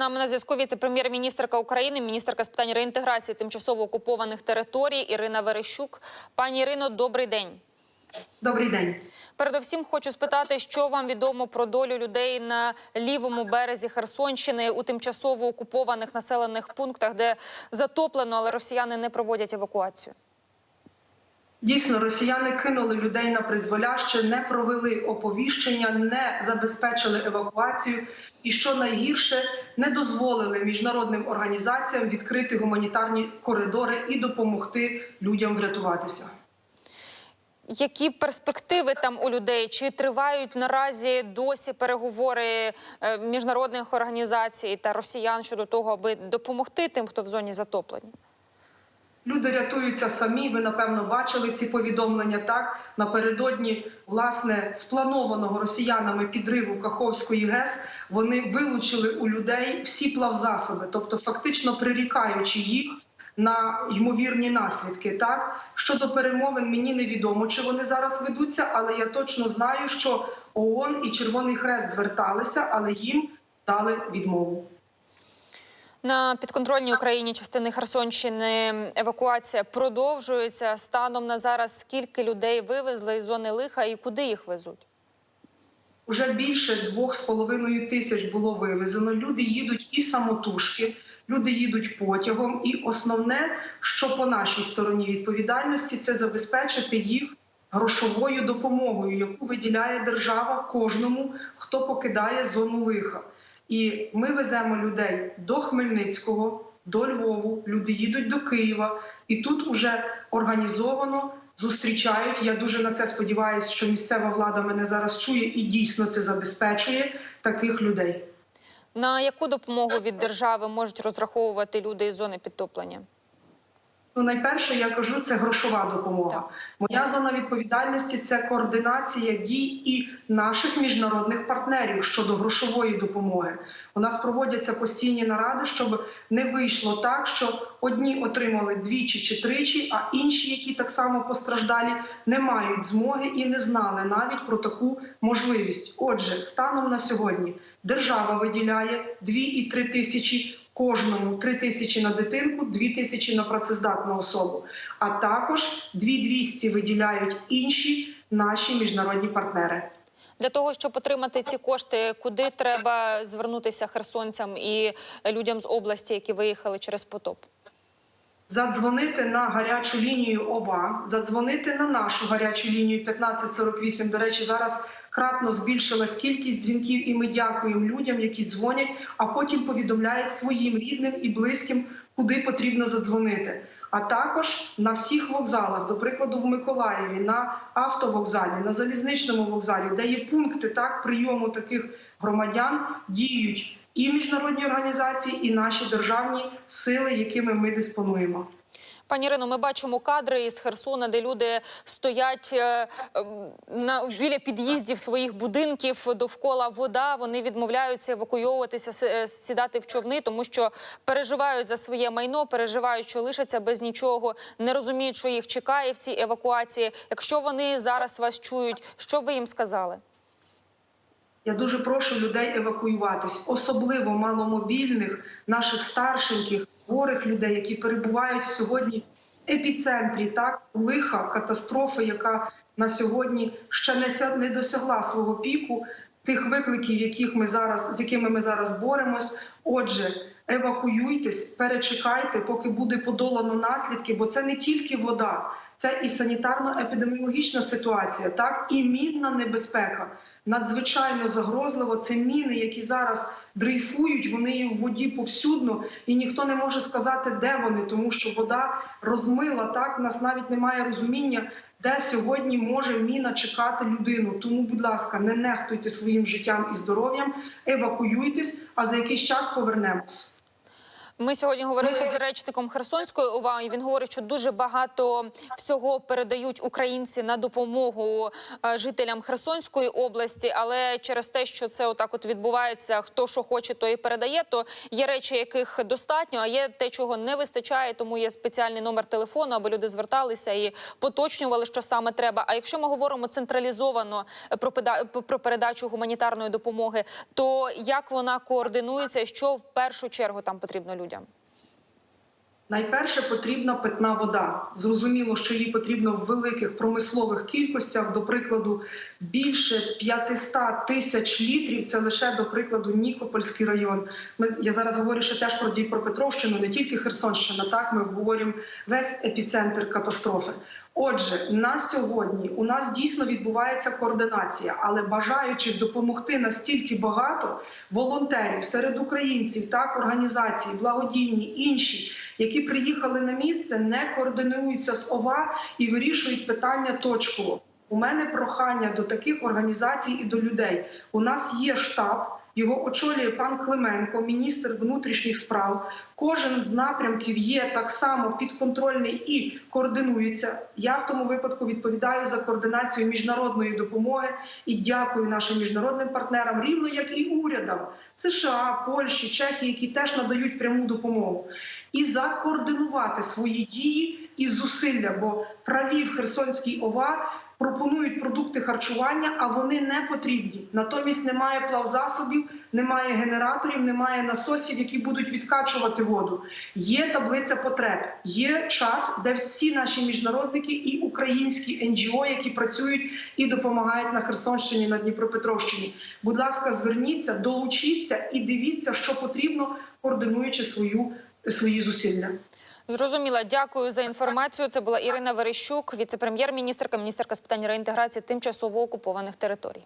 нами на зв'язку віце-прем'єр-міністрка України, міністерка з питань реінтеграції тимчасово окупованих територій Ірина Верещук. Пані Ірино, добрий день. Добрий день. Передовсім хочу спитати, що вам відомо про долю людей на лівому березі Херсонщини у тимчасово окупованих населених пунктах, де затоплено, але росіяни не проводять евакуацію. Дійсно, росіяни кинули людей на призволяще, не провели оповіщення, не забезпечили евакуацію. І що найгірше, не дозволили міжнародним організаціям відкрити гуманітарні коридори і допомогти людям врятуватися. Які перспективи там у людей? Чи тривають наразі досі переговори е, міжнародних організацій та росіян щодо того, аби допомогти тим, хто в зоні затоплення? Люди рятуються самі. Ви напевно бачили ці повідомлення. Так напередодні власне спланованого росіянами підриву Каховської ГЕС вони вилучили у людей всі плавзасоби, тобто фактично прирікаючи їх на ймовірні наслідки. Так щодо перемовин, мені невідомо, чи вони зараз ведуться, але я точно знаю, що ООН і Червоний Хрест зверталися, але їм дали відмову. На підконтрольній Україні частини Херсонщини евакуація продовжується. Станом на зараз скільки людей вивезли із зони лиха і куди їх везуть? Уже більше двох з половиною тисяч було вивезено. Люди їдуть і самотужки, люди їдуть потягом. І основне, що по нашій стороні відповідальності, це забезпечити їх грошовою допомогою, яку виділяє держава кожному, хто покидає зону лиха. І ми веземо людей до Хмельницького, до Львову. Люди їдуть до Києва, і тут уже організовано зустрічають. Я дуже на це сподіваюся, що місцева влада мене зараз чує і дійсно це забезпечує таких людей. На яку допомогу від держави можуть розраховувати люди із зони підтоплення? Ну, найперше, я кажу, це грошова допомога. Так. Моя зона відповідальності це координація дій і наших міжнародних партнерів щодо грошової допомоги. У нас проводяться постійні наради, щоб не вийшло так, що одні отримали двічі чи тричі, а інші, які так само постраждалі, не мають змоги і не знали навіть про таку можливість. Отже, станом на сьогодні держава виділяє 2 і 3 тисячі кожному 3 тисячі на дитинку, 2 тисячі на працездатну особу. А також 2200 виділяють інші наші міжнародні партнери. Для того щоб отримати ці кошти, куди треба звернутися херсонцям і людям з області, які виїхали через потоп? Задзвонити на гарячу лінію ОВА, задзвонити на нашу гарячу лінію 1548. До речі, зараз кратно збільшилась кількість дзвінків, і ми дякуємо людям, які дзвонять, а потім повідомляють своїм рідним і близьким, куди потрібно задзвонити. А також на всіх вокзалах, до прикладу, в Миколаєві, на автовокзалі, на залізничному вокзалі, де є пункти так прийому таких громадян, діють і міжнародні організації, і наші державні сили, якими ми диспонуємо. Пані Ірино, ми бачимо кадри із Херсона, де люди стоять е, ем, на біля під'їздів своїх будинків довкола вода. Вони відмовляються евакуйовуватися, е, сідати в човни, тому що переживають за своє майно, переживають, що лишаться без нічого, не розуміють, що їх чекає в цій евакуації. Якщо вони зараз вас чують, що ви їм сказали? Я дуже прошу людей евакуюватись, особливо маломобільних, наших старшеньких, хворих людей, які перебувають сьогодні в епіцентрі так лиха катастрофи, яка на сьогодні ще не ся- не досягла свого піку. Тих викликів, яких ми зараз з якими ми зараз боремось. Отже, евакуюйтесь, перечекайте, поки буде подолано наслідки, бо це не тільки вода, це і санітарно-епідеміологічна ситуація, так і мінна небезпека. Надзвичайно загрозливо це міни, які зараз дрейфують. Вони є в воді повсюдно, і ніхто не може сказати, де вони, тому що вода розмила. Так У нас навіть немає розуміння, де сьогодні може міна чекати людину. Тому, будь ласка, не нехтуйте своїм життям і здоров'ям, евакуюйтесь, а за якийсь час повернемось. Ми сьогодні говорили з речником Херсонської ОВА, і він говорить, що дуже багато всього передають українці на допомогу е, жителям Херсонської області. Але через те, що це отак от відбувається, хто що хоче, то і передає. То є речі, яких достатньо, а є те, чого не вистачає. Тому є спеціальний номер телефону, аби люди зверталися і поточнювали, що саме треба. А якщо ми говоримо централізовано е, про передачу гуманітарної допомоги, то як вона координується, що в першу чергу там потрібно людям? 점. Найперше потрібна питна вода. Зрозуміло, що її потрібно в великих промислових кількостях. До прикладу, більше 500 тисяч літрів. Це лише до прикладу Нікопольський район. Ми я зараз говорю ще теж про Дніпропетровщину, не тільки Херсонщина. Так ми обговорюємо весь епіцентр катастрофи. Отже, на сьогодні у нас дійсно відбувається координація, але бажаючих допомогти настільки багато волонтерів серед українців, так організацій, благодійні інші, які приїхали на місце, не координуються з ОВА і вирішують питання точково. У мене прохання до таких організацій і до людей. У нас є штаб. Його очолює пан Клименко, міністр внутрішніх справ. Кожен з напрямків є так само підконтрольний і координується. Я в тому випадку відповідаю за координацію міжнародної допомоги і дякую нашим міжнародним партнерам, рівно як і урядам США, Польщі, Чехії, які теж надають пряму допомогу, і закоординувати свої дії і зусилля, бо праві в Херсонській ОВА пропонують продукти харчування, а вони не потрібні. Натомість немає плавзасобів, немає генераторів, немає насосів, які будуть відкачувати воду. Є таблиця потреб, є чат, де всі наші міжнародники і українські НГО, які працюють і допомагають на Херсонщині, на Дніпропетровщині. Будь ласка, зверніться, долучіться і дивіться, що потрібно, координуючи свою свої зусилля. Зрозуміла, дякую за інформацію. Це була Ірина Верещук, віце-прем'єр-міністрка, міністерка з питань реінтеграції тимчасово окупованих територій.